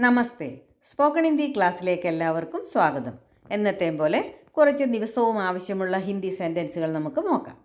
നമസ്തേ. Spoken Hindi ക്ലാസ്സിലേക്ക് എല്ലാവർക്കും സ്വാഗതം. എന്നത്തെ പോലെ കുറച്ച് ദിവസവും ആവശ്യമുള്ള ഹിന്ദി സെന്റൻസുകൾ നമുക്ക് നോക്കാം.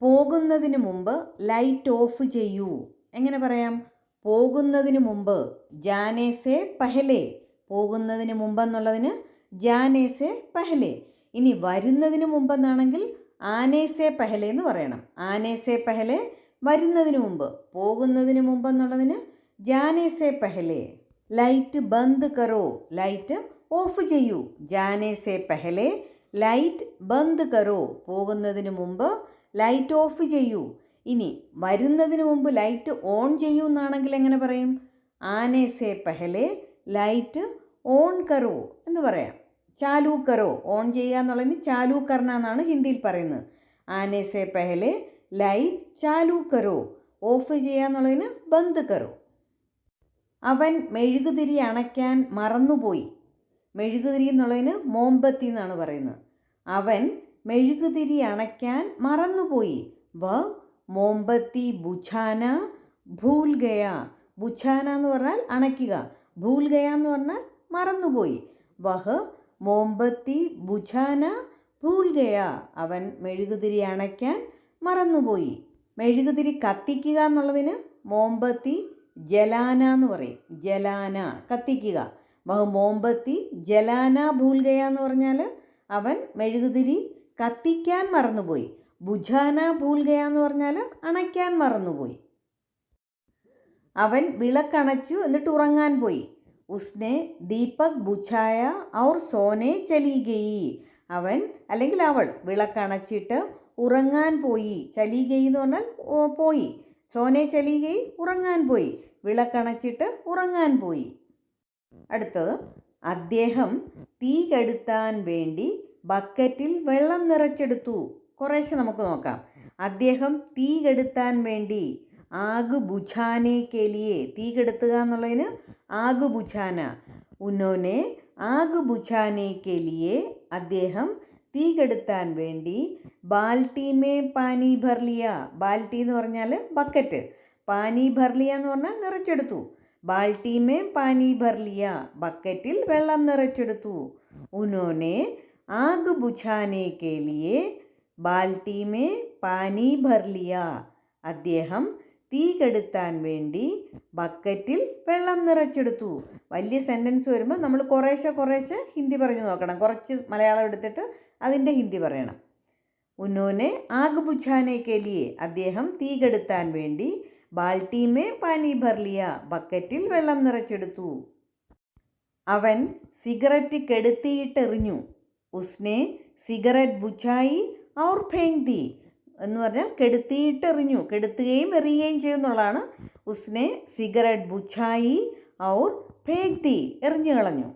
പോകുന്നതിന് മുമ്പ് ലൈറ്റ് ഓഫ് ചെയ്യൂ. എങ്ങനെ പറയാം? പോകുന്നതിന് മുമ്പ് ജാനേസെ പഹലെ. പോകുന്നതിന് മുമ്പെന്നുള്ളതിന് ജാനേസെ പഹലേ. ഇനി വരുന്നതിന് മുമ്പെന്നാണെങ്കിൽ ആനേസെ പഹലേ എന്ന് പറയണം. ആനേസെ പഹലേ വരുന്നതിന് മുമ്പ്. പോകുന്നതിന് മുമ്പെന്നുള്ളതിന് ജാനേസെ പഹലെ ലൈറ്റ് ബന്ദ് കറോ ലൈറ്റ് ഓഫ് ചെയ്യൂ. ജാനേസെ പഹലെ ലൈറ്റ് ബന്ദ് കറോ പോകുന്നതിന് മുമ്പ് ലൈറ്റ് ഓഫ് ചെയ്യൂ. ഇനി വരുന്നതിന് മുമ്പ് ലൈറ്റ് ഓൺ ചെയ്യൂ എന്നാണെങ്കിൽ എങ്ങനെ പറയും? ആനേസെ പഹലെ ലൈറ്റ് ഓൺ കറോ എന്ന് പറയാം. ചാലൂ കറോ ഓൺ ചെയ്യുക എന്നുള്ളതിന് ചാലു കർണ എന്നാണ് ഹിന്ദിയിൽ പറയുന്നത്. ആനേസെ പഹലെ ലൈറ്റ് ചാലു കറോ ഓഫ് ചെയ്യുക എന്നുള്ളതിന് ബന്ദ് കറോ. അവൻ മെഴുകുതിരി അണയ്ക്കാൻ മറന്നുപോയി. മെഴുകുതിരി എന്നുള്ളതിന് മോമ്പത്തി എന്നാണ് പറയുന്നത്. അവൻ മെഴുകുതിരി അണയ്ക്കാൻ മറന്നുപോയി. വ മോമ്പത്തി ബുഛാന ഭൂൽ ഗയ ബുഛാന എന്ന് പറഞ്ഞാൽ അണയ്ക്കുക. ഭൂൽ ഗയ എന്ന് പറഞ്ഞാൽ മറന്നുപോയി. വഹ് മോമ്പത്തി ബുഛാന ഭൂൽ ഗയ അവൻ മെഴുകുതിരി അണയ്ക്കാൻ മറന്നുപോയി. മെഴുകുതിരി കത്തിക്കുക എന്നുള്ളതിന് മോംബത്തി ജലാന എന്ന് പറയും. ജലാന കത്തിക്കുക. ബഹു മോംബത്തി ജലാന ഭൂൽഗയ എന്ന് പറഞ്ഞാൽ അവൻ മെഴുകുതിരി കത്തിക്കാൻ മറന്നുപോയി. ബുജാന ഭൂൽഗയ എന്ന് പറഞ്ഞാൽ അണയ്ക്കാൻ മറന്നുപോയി. അവൻ വിളക്കണച്ചു എന്നിട്ട് ഉറങ്ങാൻ പോയി. ഉസ്നെ ദീപക് ബുഛായ ഔർ സോനെ ചലീകയി. അവൻ അല്ലെങ്കിൽ അവൾ വിളക്കണച്ചിട്ട് ഉറങ്ങാൻ പോയി. ചലീകയി എന്ന് പറഞ്ഞാൽ പോയി. സോനെ ചലി ഉറങ്ങാൻ പോയി. വിളക്കണച്ചിട്ട് ഉറങ്ങാൻ പോയി. അടുത്തത് അദ്ദേഹം തീ കടുത്താൻ വേണ്ടി ബക്കറ്റിൽ വെള്ളം നിറച്ചെടുത്തു. കുറേശ്ശെ നമുക്ക് നോക്കാം. അദ്ദേഹം തീ കെടുത്താൻ വേണ്ടി ആഗു ബുଝാനെ കെലിയെ തീ കെടുത്തുക എന്നുള്ളതിന് ആഗു ബുଝാന ഉന്നോനെ ആഗു ബുଝാനെ കെലിയെ അദ്ദേഹം തീ കെടുത്താൻ വേണ്ടി ബാൽട്ടിമേ പാനി ഭർലിയ. ബാൽട്ടി എന്ന് പറഞ്ഞാൽ ബക്കറ്റ്. പാനി ഭർലിയ എന്ന് പറഞ്ഞാൽ നിറച്ചെടുത്തു. ബാൾട്ടിമേ പാനി ഭർലിയ. ബക്കറ്റിൽ വെള്ളം നിറച്ചെടുത്തു. ഉനോനെ ആഗ് ബുझാനെ കേലിയെ ബാൽട്ടിമേ പാനി ഭർലിയ. അദ്ദേഹം തീ കെടുത്താൻ വേണ്ടി ബക്കറ്റിൽ വെള്ളം നിറച്ചെടുത്തു. വലിയ സെന്റൻസ് വരുമ്പോൾ നമ്മൾ കുറേശ്ശെ കുറേശ്ശെ ഹിന്ദി പറഞ്ഞു നോക്കണം. കുറച്ച് മലയാളം എടുത്തിട്ട് അതിന്റെ ഹിന്ദി പറയണം. ഉന്നോനെ ആഗ് ബുझാനെ കേലിയെ അദ്ദേഹം തീ കെടുത്താൻ വേണ്ടി ബാൾട്ടീമേ പാനി ഭർലിയ ബക്കറ്റിൽ വെള്ളം നിറച്ചെടുത്തു. അവൻ സിഗരറ്റ് കെടുത്തിയിട്ടെറിഞ്ഞു. ഉസ്നെ സിഗരറ്റ് ബുച്ചായി ഔർ ഫേങ് തീ എന്ന് പറഞ്ഞാൽ കെടുത്തിയിട്ടെറിഞ്ഞു. കെടുത്തുകയും എറിയുകയും ചെയ്യുന്നുള്ളതാണ് ഉസ്നെ സിഗരറ്റ് ബുച്ചായി ഔർ ഫേങ് തീ എറിഞ്ഞു കളഞ്ഞു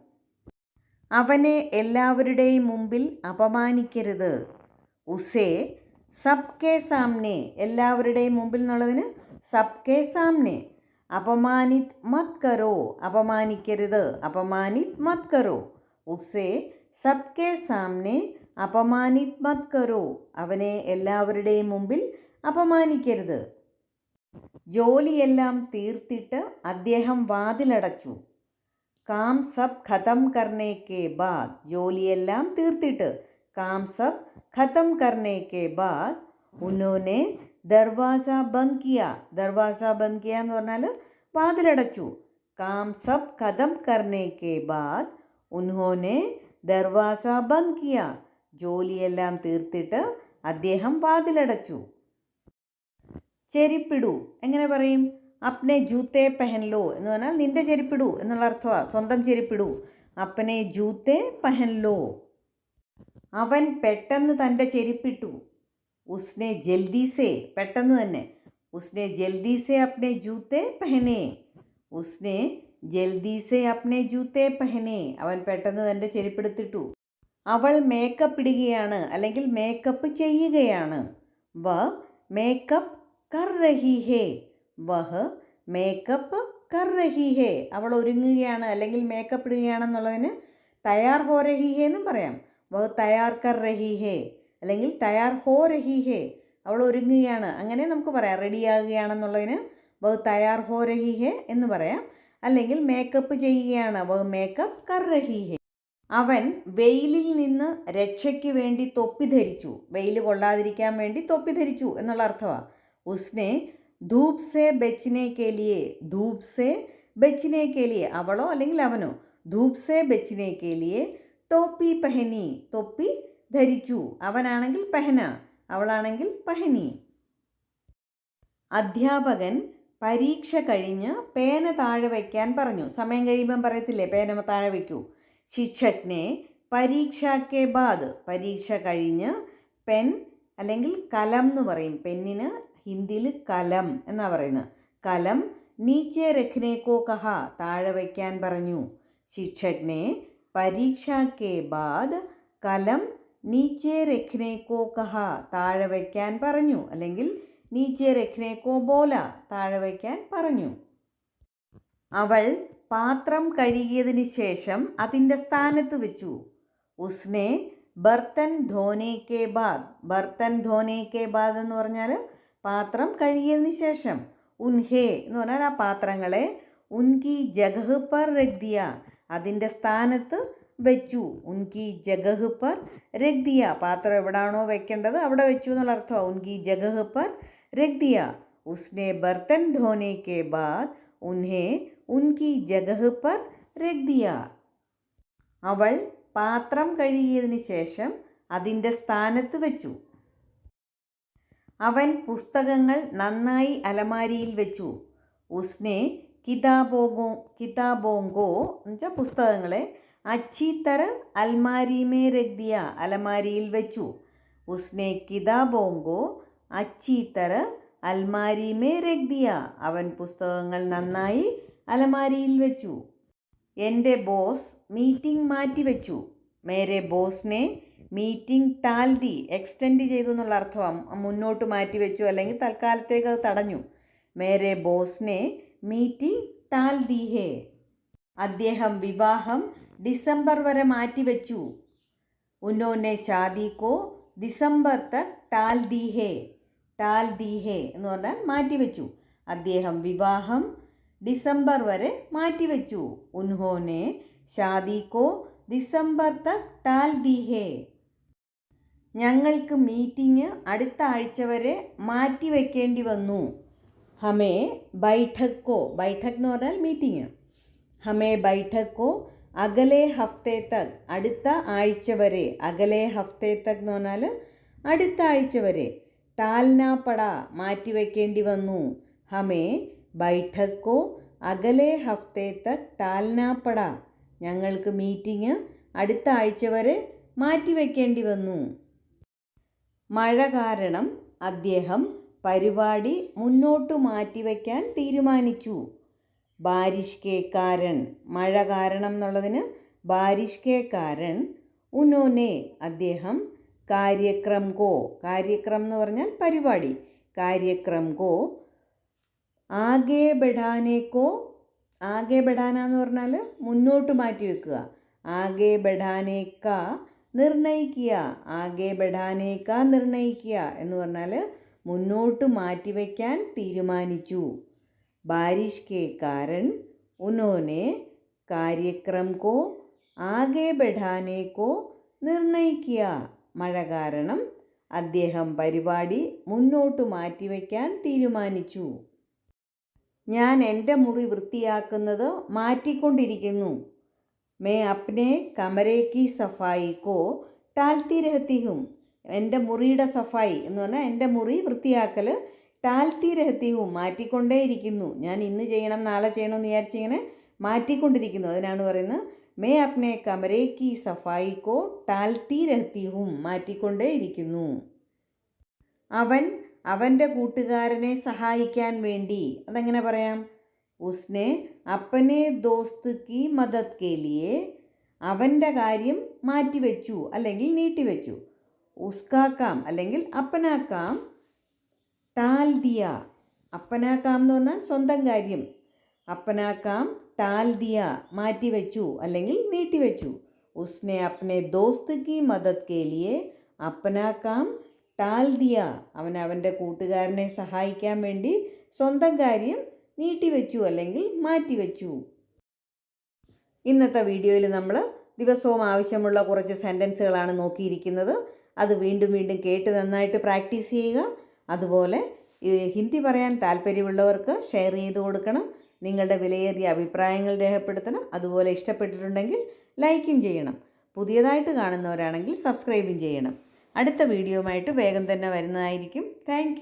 അവനെ എല്ലാവരുടെയും മുമ്പിൽ അപമാനിക്കരുത്. ഉസേ സബ് കെ സാംനെ. എല്ലാവരുടെയും മുമ്പിൽ എന്നുള്ളതിന് സബ് കെ സാംനെ. അപമാനിത് മത് കരോ. അപമാനിക്കരുത്. അപമാനിത് മത് കരോ. ഉസേ സബ് കെ സാംനെ. അപമാനിത് മത് കരോ. അവനെ എല്ലാവരുടെയും മുമ്പിൽ അപമാനിക്കരുത്. ജോലിയെല്ലാം തീർത്തിട്ട് അദ്ദേഹം വാതിലടച്ചു. Calm sub ഖതം കർണേക്കെ ബാദ്. ജോലിയെല്ലാം തീർത്തിട്ട് calm sub ഖതം കർണേക്കെ ബാദ്. ഉന്നോനെ Darwaza bandh Kia. Darwaza bandh Kia എന്ന് പറഞ്ഞാൽ വാതിലടച്ചു. Calm sub ഖതം കർണേക്കെ ബാദ്. ഉന്നോനെ Darwaza bandh Kia. ജോലിയെല്ലാം തീർത്തിട്ട് അദ്ദേഹം വാതിലടച്ചു. ചെരിപ്പിടൂ. എങ്ങനെ പറയും? അപ്നെ ജൂത്തെ പെഹൻലോ എന്ന് പറഞ്ഞാൽ നിന്റെ ചെരുപ്പിടൂ എന്നുള്ള അർത്ഥമാണ് സ്വന്തം ചെരുപ്പിടൂ. അപ്പനെ ജൂത്തെ പെഹൻലോ. അവൻ പെട്ടെന്ന് തന്റെ ചെരുപ്പിട്ടു. ഉസ്നെ ജൽദീസെ പെട്ടെന്ന് തന്നെ. ഉസ്നെ ജൽദീസെ അപ്നെ ജൂത്തെ പെഹനെ. ഉസ്നെ ജൽദീസെ അപ്നെ ജൂത്തെ പെഹനെ. അവൻ പെട്ടെന്ന് തന്റെ ചെരുപ്പെടുത്തിട്ടു. അവൾ മേക്കപ്പ് ഇടുകയാണ് അല്ലെങ്കിൽ മേക്കപ്പ് ചെയ്യുകയാണ്. വ മേക്കപ്പ് കർ റഹി ഹേ. വഹ് മേക്കപ്പ് കർ റഹി ഹേ അവൾ ഒരുങ്ങുകയാണ് അല്ലെങ്കിൽ മേക്കപ്പ് ഇടുകയാണെന്നുള്ളതിന് തയ്യാർ ഹോ രഹി ഹേ എന്നും പറയാം. വഹ് തയ്യാർ കർ റഹി ഹേ അല്ലെങ്കിൽ തയ്യാർ ഹോ രഹി ഹേ അവൾ ഒരുങ്ങുകയാണ്. അങ്ങനെ നമുക്ക് പറയാം. റെഡിയാകുകയാണെന്നുള്ളതിന് വഹ് തയ്യാർ ഹോ രഹി ഹേ എന്ന് പറയാം. അല്ലെങ്കിൽ മേക്കപ്പ് ചെയ്യുകയാണ്. വഹ് മേക്കപ്പ് കർ രഹി ഹേ അവൻ വെയിലിൽ നിന്ന് രക്ഷയ്ക്ക് വേണ്ടി തൊപ്പി ധരിച്ചു. വെയിൽ കൊള്ളാതിരിക്കാൻ വേണ്ടി തൊപ്പി ധരിച്ചു എന്നുള്ള അർത്ഥമാണ് ഉസ്നെ ധൂപ് സെ ബെച്ചിനെ കേലിയെ ധൂപ് സെ ബെച്ചിനെ കേലിയെ. അവളോ അല്ലെങ്കിൽ അവനോ? ധൂപ് സെ ബെച്ചിനെ കേലിയെ ടോപ്പി പെഹനി തൊപ്പി ധരിച്ചു. അവനാണെങ്കിൽ പെഹന അവളാണെങ്കിൽ പഹനി. അധ്യാപകൻ പരീക്ഷ കഴിഞ്ഞ് പേന താഴെ വയ്ക്കാൻ പറഞ്ഞു. സമയം കഴിയുമ്പം പറയത്തില്ലേ പേന താഴെ വയ്ക്കൂ. ശിക്ഷജ്ഞെ പരീക്ഷയ്ക്ക് ബാദ്. പരീക്ഷ കഴിഞ്ഞ് പെൻ അല്ലെങ്കിൽ കലം എന്ന് പറയും. പെന്നിന് ഹിന്ദിയിൽ കലം എന്നാ പറയുന്നത്. കലം നീച്ചെ രഖ്നേക്കോ കഹ താഴെ വയ്ക്കാൻ പറഞ്ഞു. ശിക്ഷകനെ പരീക്ഷ ബാദ് കലം നീച്ചെ രഖ്നേക്കോ കഹ താഴെ വയ്ക്കാൻ പറഞ്ഞു. അല്ലെങ്കിൽ നീച്ചെ രഖ്നേക്കോ ബോല താഴെ വയ്ക്കാൻ പറഞ്ഞു. അവൾ പാത്രം കഴുകിയതിന് ശേഷം അതിന്റെ സ്ഥാനത്ത് വെച്ചു. ഉസ്നെ ബർത്തൻ ധോനെ കെ ബാദ്. ബർത്തൻ ധോനെ കെ ബാദ് എന്ന് പറഞ്ഞാൽ പാത്രം കഴുകിയതിന് ശേഷം ഉൻഹേ എന്ന് പറഞ്ഞാൽ ആ പാത്രങ്ങളെ ഉൻകി ജഗഹ് പർ രഗ്ദിയ അതിന്റെ സ്ഥാനത്ത് വെച്ചു. ഉൻകി ജഗഹ് പർ രഗ്ദിയ. പാത്രം എവിടാണോ വെക്കേണ്ടത് അവിടെ വെച്ചു എന്നുള്ള അർത്ഥമാണ് ഉൻകി ജഗഹ് പർ രഗ്ദിയ. ഉസ്നെ ബർത്തൻ ധോനെ കെ ബാദ്. ഉൻഹെ ഉൻകി ജഗഹ് പർ രഗ്ദിയ. അവൾ പാത്രം കഴുകിയതിന് ശേഷം അതിന്റെ സ്ഥാനത്ത് വെച്ചു. അവൻ പുസ്തകങ്ങൾ നന്നായി അലമാരിയിൽ വെച്ചു. ഉസ്നെ കിതാബോഗോ കിതാബോങ്കോ എന്നുവെച്ചാൽ പുസ്തകങ്ങളെ അച്ചീത്തര അൽമാരിമേ രഗ്ദിയ അലമാരിയിൽ വെച്ചു. ഉസ്നെ കിതാബോങ്കോ അച്ചീത്തര അൽമാരിമേ രഗ്ദിയ അവൻ പുസ്തകങ്ങൾ നന്നായി അലമാരിയിൽ വെച്ചു. എന്റെ ബോസ് മീറ്റിംഗ് മാറ്റിവെച്ചു. മേരെ ബോസിനെ മീറ്റിംഗ് ടാൽദി എക്സ്റ്റെൻഡ് ചെയ്തു എന്നുള്ള അർത്ഥം മുന്നോട്ട് മാറ്റി മാറ്റിവെച്ചു അല്ലെങ്കിൽ തൽക്കാലത്തേക്ക് അത് തടഞ്ഞു. മേരെ ബോസ്നെ മീറ്റിംഗ് ടാൽദി ഹേ. അദ്ദേഹം വിവാഹം ഡിസംബർ വരെ മാറ്റിവെച്ചു ഉന്നോനെ ഷാദിക്കോ ഡിസംബർ തക് ടാൽ ദി ഹേ ടാൽ ദി ഹേ എന്ന് പറഞ്ഞാൽ മാറ്റിവെച്ചു അദ്ദേഹം വിവാഹം ഡിസംബർ വരെ മാറ്റിവെച്ചു ഉൻഹോനെ ഷാദിക്കോ ഡിസംബർ തക് ടാൽ ദി ഹേ. ഞങ്ങൾക്ക് മീറ്റിംഗ് അടുത്ത ആഴ്ച വരെ മാറ്റി മാറ്റിവെക്കേണ്ടി വന്നു. ഹമേ ബൈഠക്കോ ബൈഠക് എന്ന് പറഞ്ഞാൽ മീറ്റിംഗ്. ഹമേ ബൈഠക്കോ അകലെ ഹഫ്തേ തക് അടുത്ത ആഴ്ച വരെ. അകലെ ഹഫ്തേ തക് എന്ന് പറഞ്ഞാൽ അടുത്ത ആഴ്ച വരെ. ടാൽനാപ്പട മാറ്റിവെക്കേണ്ടി വന്നു. ഹമേ ബൈഠക്കോ അകലെ ഹഫ്തേ തക് ടാൽനാപ്പട ഞങ്ങൾക്ക് മീറ്റിംഗ് അടുത്ത ആഴ്ച വരെ മാറ്റി മാറ്റിവെക്കേണ്ടി വന്നു. മഴ കാരണം അദ്ദേഹം പരിപാടി മുന്നോട്ട് മാറ്റിവെക്കാൻ തീരുമാനിച്ചു. ബാരിഷ് കെ കാരൺ മഴ കാരണം എന്നുള്ളതിന് ബാരിഷ് കെ കാരൺ ഉനോനെ അദ്ദേഹം കാര്യക്രം കോ കാര്യക്രം എന്ന് പറഞ്ഞാൽ പരിപാടി കാര്യക്രം കോ ആകെ ബെഡാനേക്കോ ആകെ ബെഡാന എന്ന് പറഞ്ഞാൽ മുന്നോട്ട് മാറ്റി വെക്കുക ആകെ ബെഡാനേക്ക നിർണയിക്കുക. ആകെ ബഡാനേക്ക നിർണയിക്കുക എന്ന് പറഞ്ഞാൽ മുന്നോട്ട് മാറ്റിവെക്കാൻ തീരുമാനിച്ചു. ബാരിഷ് കെ കാരൻ ഉനോനെ കാര്യക്രം കോ ആകെ ബഡാനേക്കോ നിർണയിക്കുക. മഴ കാരണം അദ്ദേഹം പരിപാടി മുന്നോട്ട് മാറ്റിവെക്കാൻ തീരുമാനിച്ചു. ഞാൻ എന്റെ മുറി വൃത്തിയാക്കുന്നത് മാറ്റിക്കൊണ്ടിരിക്കുന്നു. മേ അപ്നെ കമരേക്കി സഫായി കോ ടാൽത്തി രഹത്തി ഹും എന്റെ മുറിയുടെ സഫായി എന്ന് പറഞ്ഞാൽ എന്റെ മുറി വൃത്തിയാക്കൽ ടാൽത്തി ഹും മാറ്റിക്കൊണ്ടേയിരിക്കുന്നു. ഞാൻ ഇന്ന് ചെയ്യണം നാളെ ചെയ്യണം എന്ന് വിചാരിച്ചിങ്ങനെ മാറ്റിക്കൊണ്ടിരിക്കുന്നു. അതിനാണ് പറയുന്നത് മേ അപ്നെ കമരേക്കി കോ ടാൽത്തി ഹും മാറ്റിക്കൊണ്ടേയിരിക്കുന്നു. അവൻ അവന്റെ കൂട്ടുകാരനെ സഹായിക്കാൻ വേണ്ടി അതെങ്ങനെ പറയാം? ഉസ്നെ അപ്പനെ ദോസ്ത് മദത് കേലിയെ അവന്റെ കാര്യം മാറ്റിവെച്ചു അല്ലെങ്കിൽ നീട്ടിവെച്ചു. ഉസ്കാക്കാം അല്ലെങ്കിൽ അപ്പനാക്കാം ടാൽ ദിയ അപ്പനാക്കാം എന്ന് പറഞ്ഞാൽ സ്വന്തം കാര്യം. അപ്പനാക്കാം ടാൽ ദിയ മാറ്റിവെച്ചു അല്ലെങ്കിൽ നീട്ടിവെച്ചു. ഉസ്നെ അപ്നെ ദോസ്ത് മദത് കേലിയെ അപ്പനാക്കാം ടാൽ ദിയ അവൻ അവന്റെ കൂട്ടുകാരനെ സഹായിക്കാൻ വേണ്ടി സ്വന്തം കാര്യം നീട്ടിവെച്ചു അല്ലെങ്കിൽ മാറ്റിവെച്ചു ഇന്നത്തെ വീഡിയോയിൽ നമ്മൾ ദിവസവും ആവശ്യമുള്ള കുറച്ച് സെന്റൻസുകളാണ് നോക്കിയിരിക്കുന്നത്. അത് വീണ്ടും വീണ്ടും കേട്ട് നന്നായിട്ട് പ്രാക്ടീസ് ചെയ്യുക. അതുപോലെ ഹിന്ദി പറയാൻ താല്പര്യമുള്ളവർക്ക് ഷെയർ ചെയ്ത് കൊടുക്കണം. നിങ്ങളുടെ വിലയേറിയ അഭിപ്രായങ്ങൾ രേഖപ്പെടുത്തണം. അതുപോലെ ഇഷ്ടപ്പെട്ടിട്ടുണ്ടെങ്കിൽ ലൈക്കും ചെയ്യണം. പുതിയതായിട്ട് കാണുന്നവരാണെങ്കിൽ സബ്സ്ക്രൈബും ചെയ്യണം. അടുത്ത വീഡിയോയുമായിട്ട് വേഗം തന്നെ വരുന്നതായിരിക്കും. താങ്ക്